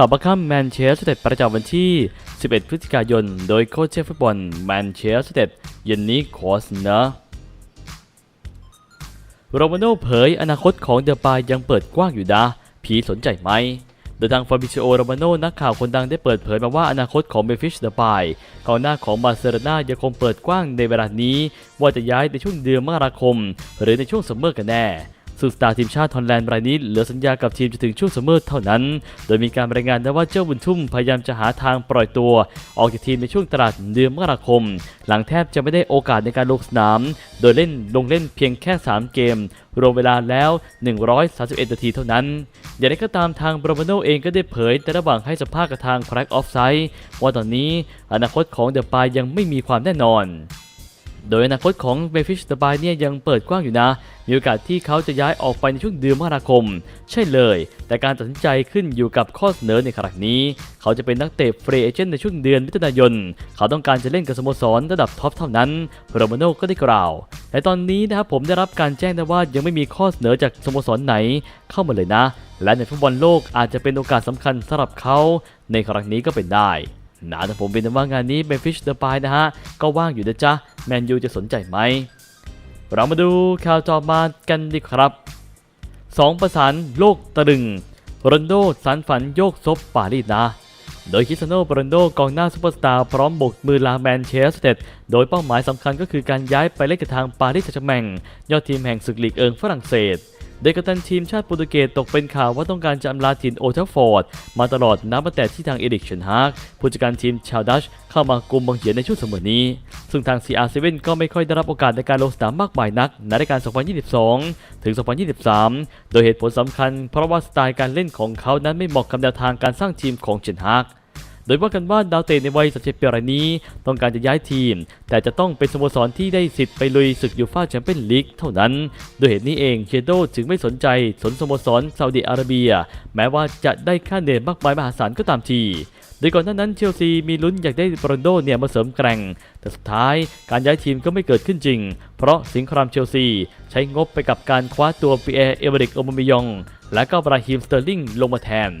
ข่าวประคัมแมนเชสเตอร์ประจำวันที่ 11 พฤศจิกายน โดยโค้ชเชฟฟุตบอลแมนเชสเตอร์เยนนิโคสเนอร์โรมาโน่เผยอนาคตของเดอะปายยังเปิดกว้างอยู่นะผีสนใจไหมโดยทางฟาบิซิโอโรมาโน่นักข่าวคนดังได้เปิดเผยมาว่าอนาคตของเบฟิชเดอะปายกองหน้าของบาร์เซโลนายังคงเปิดกว้างในเวลานี้ ว่าจะย้ายในช่วงเดือนมกราคม หรือในช่วงซัมเมอร์กันแน่ ซึ่งสตาร์ทีมชาติฮอลแลนด์รายนี้เหลือสัญญากับทีมจนถึงช่วงซัมเมอร์เท่านั้น โดยมีการรายงานนะว่าเจ้าบุญทุ่มพยายามจะหาทางปล่อยตัว ออกจากทีมในช่วงตลาดเดือนมกราคม หลังแทบจะไม่ได้โอกาสในการลงสนาม โดยเล่นลงเล่นเพียงแค่ 3 เกม รวมเวลาแล้ว 131 นาทีเท่านั้น อย่างไรก็ตามทางโบรมาโนเองก็ได้เผยแต่ระหว่างให้สัมภาษณ์กับทางแคร็กออฟไซด์ว่าตอนนี้อนาคตของเดอะปายยังไม่มีความแน่นอน โดยอนาคตของเบฟิชเดบายเนี่ยยังเปิดกว้างอยู่นะ มีโอกาสที่เขาจะย้ายออกไปในช่วงเดือนมกราคม ใช่เลย แต่การตัดสินใจขึ้นอยู่กับข้อเสนอในครั้งนี้ เขาจะเป็นนักเตะฟรีเอเจนต์ในช่วงเดือนมิถุนายน เขาต้องการจะเล่นกับสโมสรระดับท็อปเท่านั้นโรมาโนก็ได้กล่าวแต่ตอนนี้นะครับผมได้รับการแจ้งนะว่ายังไม่มีข้อเสนอจากสโมสรไหนเข้ามาเลยนะ และในฟุตบอลโลกอาจจะเป็นโอกาสสำคัญสำหรับเขาในครั้งนี้ก็เป็นได้ นะแต่ผมเป็นว่างานนี้เบนฟิชเดอะปายนะฮะ ก็ว่างอยู่นะจ๊ะ แมนยูจะสนใจไหม เรามาดูข่าวต่อมากันดีครับสองประสานโลกตะลึงโรนโดสารฝันโยกซบปารีสนะ โดยคิสโนโรนโดกองหน้าซูเปอร์สตาร์พร้อมบกมือลาแมนเชสเตอร์โดยเป้าหมายสำคัญก็คือการย้ายไปเล่นกับทางปารีสแซงต์แมงยอดทีมแห่งศึกลีกเอิงฝรั่งเศส โดยกัปตันทีมชาติโปรตุเกสตกเป็นข่าวว่าต้องการจะอำลาถิ่นโอทัฟฟอร์ด มาตลอดนับตั้งแต่ที่ทางเอริกเชนฮากผู้จัดการทีมชาวดัชเข้ามากุมบังเหียนในช่วงเสมอนี้ ซึ่งทาง CR7 ก็ไม่ค่อยได้รับโอกาสในการลงสนามมากมายนักในรายการ 2022 ถึง 2023 โดยเหตุผลสำคัญเพราะว่าสไตล์การเล่นของเขานั้นไม่เหมาะกับแนวทางการสร้างทีมของเชนฮาก โดยว่ากันว่าดาวเตะในวัย37ปีรายนี้ ต้องการจะย้ายทีม แต่จะต้องเป็นสโมสรที่ได้สิทธิ์ไปลุยศึกยูฟ่าแชมเปี้ยนลีกเท่านั้น โดยเหตุนี้เองเชโดจึงไม่สนใจสนสโมสรซาอุดิอาระเบีย แม้ว่าจะได้ค่าเหนื่อยมากมายมหาศาลก็ตามทีโดยก่อนหน้านั้นเชลซีมีลุ้นอยากได้โรนโดเนี่ยมาเสริมแกร่ง แต่สุดท้ายการย้ายทีมก็ไม่เกิดขึ้นจริง เพราะสิงครามเชลซี ใช้งบไปกับการคว้าตัวปีแอร์เอเวริกโอมามยอง และก็บราฮิมสเตอร์ลิงลงมาแทน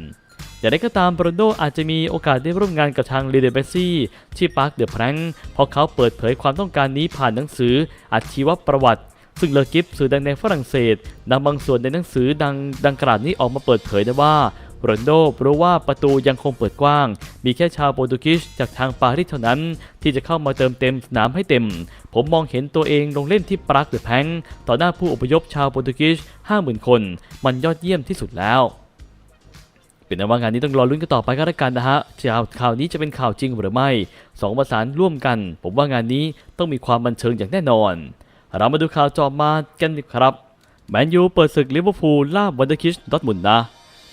อย่างไรก็ตามโรนโดอาจจะมีโอกาสได้ร่วมงานกับทางลีเดเบซี่ที่ปาร์คเดอะแพรงเพราะเขาเปิดเผยความต้องการนี้ผ่านหนังสืออาชีวประวัติ ซึ่งเลอกิฟสื่อดังในฝรั่งเศสนำบางส่วนในหนังสือดังดังกล่าวนี้ออกมาเปิดเผยนะว่าโรนโดรู้ว่าประตูยังคงเปิดกว้าง มีแค่ชาวโปรตุเกสจากทางปารีสเท่านั้น ที่จะเข้ามาเติมเต็มสนามให้เต็ม ผมมองเห็นตัวเองลงเล่นที่ปรากเดอแพงต่อหน้าผู้อพยพชาวโปรตุเกส50,000 คน มันยอดเยี่ยมที่สุดแล้ว เป็นนว่างานนี้ต้องรอลุ้นกันต่อไปก็แล้วกันนะฮะข่าวข่าวนี้จะเป็นข่าวจริงหรือไม่สองประสานร่วมกัน ผมว่างานนี้ต้องมีความบันเทิงอย่างแน่นอน เรามาดูข่าวจอมากันดีครับแมนยูเปิดศึกลิเวอร์พูลล่าวันเดอร์คิชดอทมุนนะ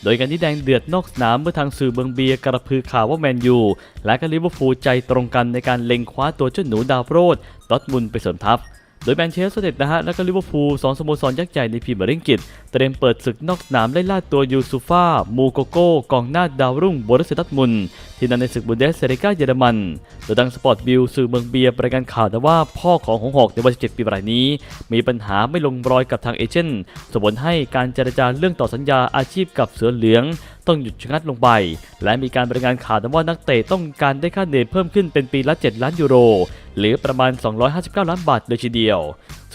โดยการที่แดงเดือดนอกสนามเมื่อทางสื่อเบิงเบียกระพือข่าวว่าแมนยูและก็ลิเวอร์พูลใจตรงกันในการเล็งคว้าตัวเจ้าหนูดาวโรดดอทมุนไปเสริมทัพ โดยแมนเชสเตอร์เนะฮะและก็ลิเวอร์พูลสองสโมสรยักษ์ใหญ่ในพรีเมียร์ลีกอังเตรียมเปิดศึกนอกสนามไล่ล่าตัวยูซูฟามูโกโก้กองหน้าดาวรุ่งบรุสเซตต์มุนที่นั่นในศึกบุนเดสเซริกาเยอรมันโดยดังสปอร์ตบิลสื่อเมืองเบียร์รายงานข่าวนะว่าพ่อของหงหอกในวัย17ปีรายนี้ มีปัญหาไม่ลงรอยกับทางเอเจนต์ส่งผลให้การเจรจาเรื่องต่อสัญญาอาชีพกับเสือเหลืองต้องหยุดชะงักลงไป และมีการรายงานข่าวว่านักเตะต้องการได้ค่าเหนื่อยเพิ่มขึ้นเป็นปีละ 7 ล้านยูโร หรือประมาณ 259 ล้านบาทเลยทีเดียว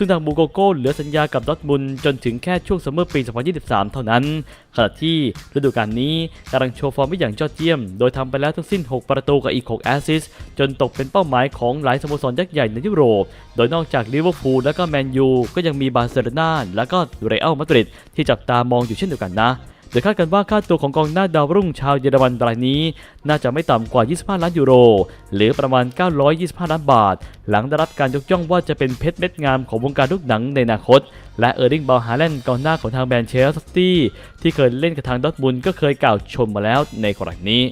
ซึ่งทางบูโกโก้เหลือสัญญากับดอทมุนจนถึงแค่ช่วงซัมเมอร์ปี 2023 เท่านั้น ขณะที่ฤดูกาลนี้กำลังโชว์ฟอร์มได้อย่างยอดเยี่ยม โดยทำไปแล้วทั้งสิ้น 6 ประตูกับอีก 6 แอสซิสจนตกเป็นเป้าหมายของหลายสโมสรยักษ์ใหญ่ในยุโรป โดยนอกจากลิเวอร์พูลและก็แมนยูก็ยังมีบาร์เซโลนาและก็เรอัลมาดริดที่จับตามองอยู่เช่นเดียวกันนะ โดยคาดกันว่าค่าตัวของกองหน้าดาวรุ่งชาวเยอรมันรายนี้ น่าจะไม่ต่ำกว่า 25 ล้านยูโร หรือประมาณ 925 ล้านบาท หลังได้รับการยกย่องว่าจะเป็นเพชรเม็ดงามของวงการลูกหนังในอนาคต และเออร์ลิงบอลฮาแลนด์กองหน้าของทางแมนเชสเตอร์ซิตี้ที่เคยเล่นกับทางดอทมุนก็เคยกล่าวชมมาแล้วในกรณีนี้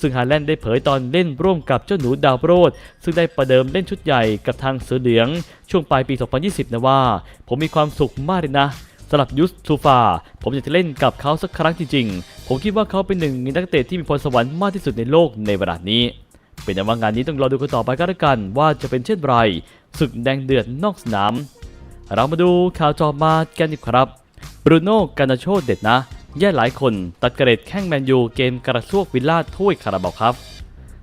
ซึ่งฮาแลนด์ได้เผยตอนเล่นร่วมกับเจ้าหนูดาวโรด ซึ่งได้ประเดิมเล่นชุดใหญ่กับทางเสือเหลือง ช่วงปลายปี 2020 นะว่า ผมมีความสุขมากเลยนะ สำหรับยุสทูฟา ผมอยากจะเล่นกับเขาสักครั้งจริงๆ ผมคิดว่าเขาเป็นหนึ่งในนักเตะที่มีพรสวรรค์มากที่สุดในโลกในเวลานี้ เป็นแต่ว่างานนี้ต้องรอดูกันต่อไปก็แล้วกันว่าจะเป็นเช่นไรศึกแดงเดือดนอกสนาม เรามาดูข่าวจอมากันดีครับบรูโน่กานาโชเด็ดนะ แย่หลายคนตัดเกรดแข้งแมนยูเกมกระซวกวิลล่าถ้วยคาราบาครับ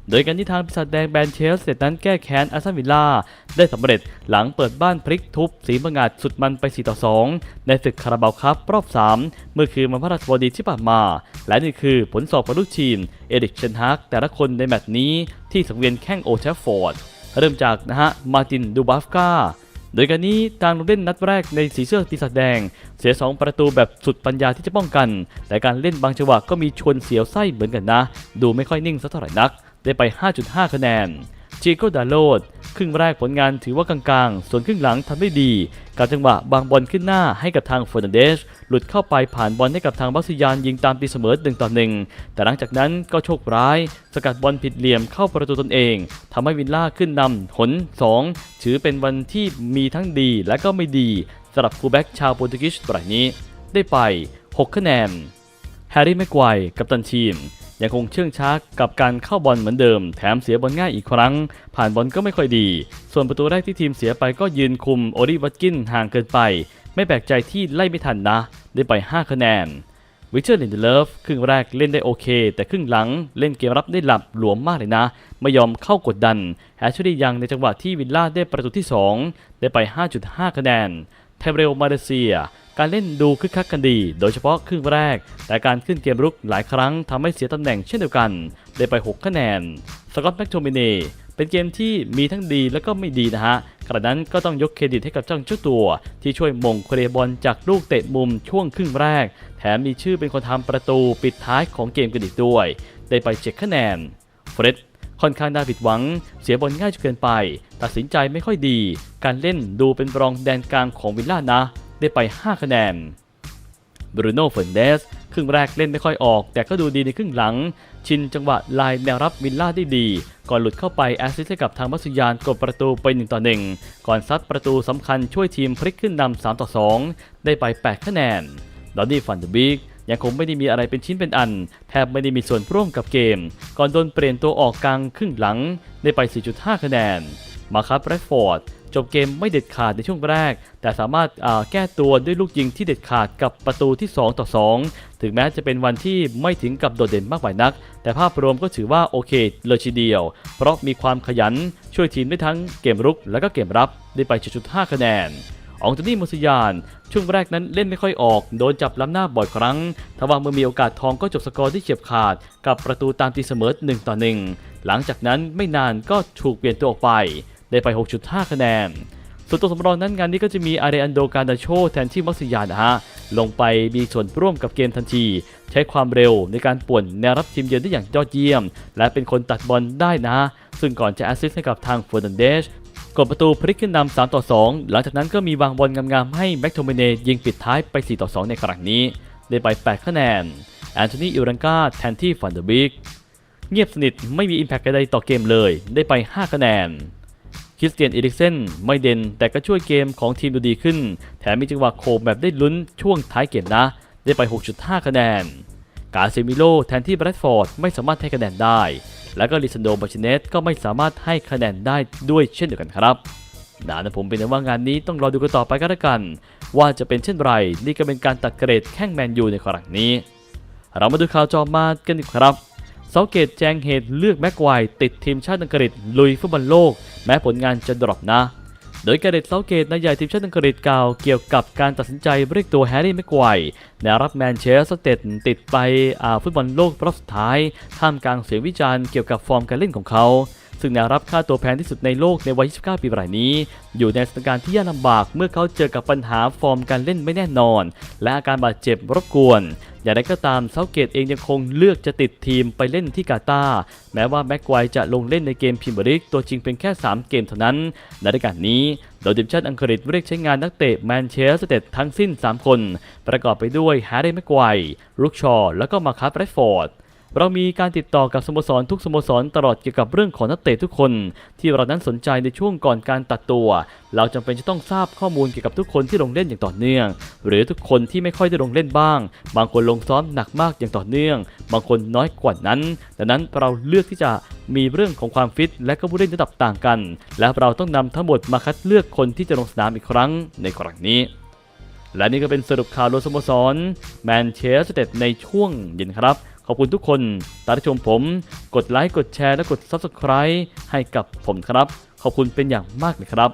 โดยการที่ทางปีศาจแดงแบนเชลเสร็จนั้นแก้แค้นอาร์เซนวิลล่าได้สำเร็จหลังเปิดบ้านพลิกทุบสีบังาจสุดมันไป 4 ต่อ 2 ในศึกคาราบาวครับรอบ 3 เมื่อคืนวันพฤหัสบดีที่ผ่านมา และนี่คือผลสอบของลูกทีม เอริกเชนฮากแต่ละคนในแมตช์นี้ที่สังเวียนแข้งโอลด์แทรฟฟอร์ด เริ่มจากนะฮะมาตินดูบัฟกาโดยการนี้การลงเล่นนัดแรกในสีเสื้อปีศาจแดง เสีย 2 ประตูแบบสุดปัญญาที่จะป้องกัน แต่การเล่นบางจังหวะก็มีชวนเสียวไส้เหมือนกันนะ ดูไม่ค่อยนิ่งสักเท่าไหร่นัก ได้ไป 5.5 คะแนนจีโกดาโลดครึ่งแรกผลงานถือว่ากลางๆ ส่วนครึ่งหลังทำได้ดีการจังหวะบางบอลขึ้นหน้าให้กับทางเฟอร์นันเดส หลุดเข้าไปผ่านบอลให้กับทางบัคซิยานยิงตามตีเสมอ1ต่อ1แต่หลังจากนั้นก็โชคร้าย สกัดบอลผิดเหลี่ยมเข้าประตูตนเองทำให้วิลล่าขึ้นนำหน 2 ถือเป็นวันที่มีทั้งดีและก็ไม่ดีสำหรับฟูลแบ็กชาวโปรตุเกสรายนี้ ได้ไป 6 คะแนนแฮร์รี่แม็กไกว์กัปตันทีม ยังคงเชื่องช้ากับการเข้าบอลเหมือนเดิม แถมเสียบอลง่ายอีกครั้ง ผ่านบอลก็ไม่ค่อยดี ส่วนประตูแรกที่ทีมเสียไปก็ยืนคุมโอริวัตกินห่างเกินไป ไม่แปลกใจที่ไล่ไม่ทันนะ ได้ไป 5 คะแนนวิเชอร์ลินเดเลฟครึ่งแรกเล่นได้โอเค แต่ครึ่งหลังเล่นเกมรับได้หลับหลวมมากเลยนะ ไม่ยอมเข้ากดดันแฮชลียังในจังหวะที่วิลล่าได้ประตูที่ 2 ได้ไป 5.5 คะแนน เทเรลมาเลเซีย การเล่นดูคึกคักกันดี โดยเฉพาะครึ่งแรก แต่การขึ้นเกมรุกหลายครั้งทำให้เสียตำแหน่งเช่นเดียวกัน ได้ไป 6 คะแนน สกอตแม็กโทมิเนเป็นเกมที่มีทั้งดีและก็ไม่ดีนะฮะขณะนั้นก็ต้องยกเครดิตให้กับเจ้าเจ้าตัว ที่ช่วยมงเครบอลจากลูกเตะมุมช่วงครึ่งแรก แถมมีชื่อเป็นคนทำประตูปิดท้ายของเกมกันอีกด้วย ได้ไป7คะแนนเฟร็ด ค่อนข้างน่าผิดหวัง เสียบอลง่ายจนเกินไป ตัดสินใจไม่ค่อยดี การเล่นดูเป็นรองแดนกลางของวิลล่านะ ได้ไป 5 คะแนนบรูโน่เฟร์นเดสครึ่งแรกเล่นไม่ค่อยออก แต่ก็ดูดีในครึ่งหลัง ชินจังหวะลายแนวรับวิลล่าได้ดี ก่อนหลุดเข้าไปแอสซิสต์ให้กับทางมัสยานกดประตูไป1ต่อ1ก่อนซัดประตูสำคัญช่วยทีมพลิกขึ้นนำ3ต่อ2ได้ไป 8 คะแนนดอนนี่ฟันเดอร์บิก ยังคงไม่ได้มีอะไรเป็นชิ้นเป็นอัน แทบไม่ได้มีส่วนร่วมกับเกม ก่อนโดนเปลี่ยนตัวออกกลางครึ่งหลังได้ไป 4.5 คะแนน มาครับแรดฟอร์ดจบเกมไม่เด็ดขาดในช่วงแรก แต่สามารถาแก้ตัวด้วยลูกยิงที่เด็ดขาดกับประตูที่ 2 ต่อ 2 ถึงแม้จะเป็นวันที่ไม่ถึงกับโดดเด่นมากมายนัก แต่ภาพรวมก็ถือว่าโอเคเลยทีเดียว เพราะมีความขยันช่วยทีมได้ทั้งเกมรุกและก็เกมรับได้ไป 7.5 คะแนน อองโตนี่มูสยาน ช่วงแรกนั้นเล่นไม่ค่อยออก โดนจับล้ำหน้าบ่อยครั้งทว่าเมื่อมีโอกาสทองก็จบสกอร์ที่เฉียบขาด กับประตูตามตีเสมอ1ต่อ1หลังจากนั้นไม่นานก็ถูกเปลี่ยนตัวออกไป ได้ไป 6.5 คะแนน ส่วนตัวสำรองนั้นงานนี้ก็จะมีอาเรอันโดการดาโชแทนที่มักซิยานนะฮะลงไปมีส่วนร่วมกับเกมทันที ใช้ความเร็วในการป่วนแนวรับทีมเยือนได้อย่างยอดเยี่ยม และเป็นคนตัดบอลได้นะ ซึ่งก่อนจะแอสซิสต์ให้กับทางเฟอร์นันเดส กดประตูพลิกขึ้นนำ3ต่อ 2 หลังจากนั้นก็มีวางบอลงามๆให้แม็กโทเมเนยิงปิดท้ายไป 4 ต่อ 2 ในครั้งนี้ ได้ไป 8 คะแนน แอนโทนีอิรังกาแทนที่ฟันเดอร์บิกเงียบสนิทไม่มีอิมแพคใดๆต่อเกมเลย ได้ไป 5 คะแนน คริสเตียนเอริกเซนไม่เด่นแต่ก็ช่วยเกมของทีมดูดีขึ้น แถมมีจังหวะโคมแบบได้ลุ้นช่วงท้ายเกมนะ ได้ไป 6.5 คะแนน กาเซมิโลแทนที่แบรดฟอร์ดไม่สามารถให้คะแนนได้ แล้วก็ลิซันโดบาชิเนสก็ไม่สามารถให้คะแนนได้ด้วยเช่นเดียวกันครับดานะผมเป็นว่างานนี้ต้องรอดูกันต่อไปก็แล้วกัน ว่าจะเป็นเช่นไร นี่ก็เป็นการตัดเกรดแข้งแมนยูในครั้งนี้ เรามาดูข่าวจอมากันดีกครับเซาเกตแจ้งเหตุเลือกแม็กไกวติดทีมชาติอังกฤษลุยฟุตบอลโลก แม้ผลงานจะดรอปนะ โดยเกเรตเซาเกตนายใหญ่ทีมชาติอังกฤษกล่าวเกี่ยวกับการตัดสินใจเรียกตัวแฮร์รี่แม็กไกวแนวรับแมนเชสเตอร์ติดไปฟุตบอลโลกรอบสุดท้าย ท่ามกลางเสียงวิจารณ์เกี่ยวกับฟอร์มการเล่นของเขา ซึ่งแนวรับค่าตัวแพงที่สุดในโลกในวัย 29 ปีรายนี้ อยู่ในสถานการณ์ที่ยากลำบากเมื่อเขาเจอกับปัญหาฟอร์มการเล่นไม่แน่นอน และอาการบาดเจ็บรบกวน อย่างไรก็ตามเซาเกตเองยังคงเลือกจะติดทีมไปเล่นที่กาตาร์แม้ว่าแม็กไกวจะลงเล่นในเกมพรีเมียร์ลีกตัวจริงเป็นแค่ 3 เกมเท่านั้นในรายการนี้โดยทีมชาติอังกฤษเรียกใช้งานนักเตะแมนเชสเตอร์ทั้งสิ้น 3 คน ประกอบไปด้วยแฮร์รี่แม็กไกว์ลุกชอ และก็มาคัสแรฟอร์ด เรามีการติดต่อกับสโมสรทุกสโมสรตลอดเกี่ยวกับเรื่องของนักเตะทุกคน ที่เรานั้นสนใจในช่วงก่อนการตัดตัว เราจำเป็นจะต้องทราบข้อมูลเกี่ยวกับทุกคนที่ลงเล่นอย่างต่อเนื่อง หรือทุกคนที่ไม่ค่อยได้ลงเล่นบ้าง บางคนลงซ้อมหนักมากอย่างต่อเนื่อง บางคนน้อยกว่านั้น ดังนั้นเราเลือกที่จะมีเรื่องของความฟิตและก็ผู้เล่นระดับต่างกัน และเราต้องนำทั้งหมดมาคัดเลือกคนที่จะลงสนามอีกครั้งในครั้งนี้และนี่ก็เป็นสรุปข่าวรวมสโมสรแมนเชสเตอร์ในช่วงเย็นครับ ขอบคุณทุกคนตามชมผม กดไลค์กดแชร์และกด Subscribe ให้กับผมครับ ขอบคุณเป็นอย่างมากเลยครับ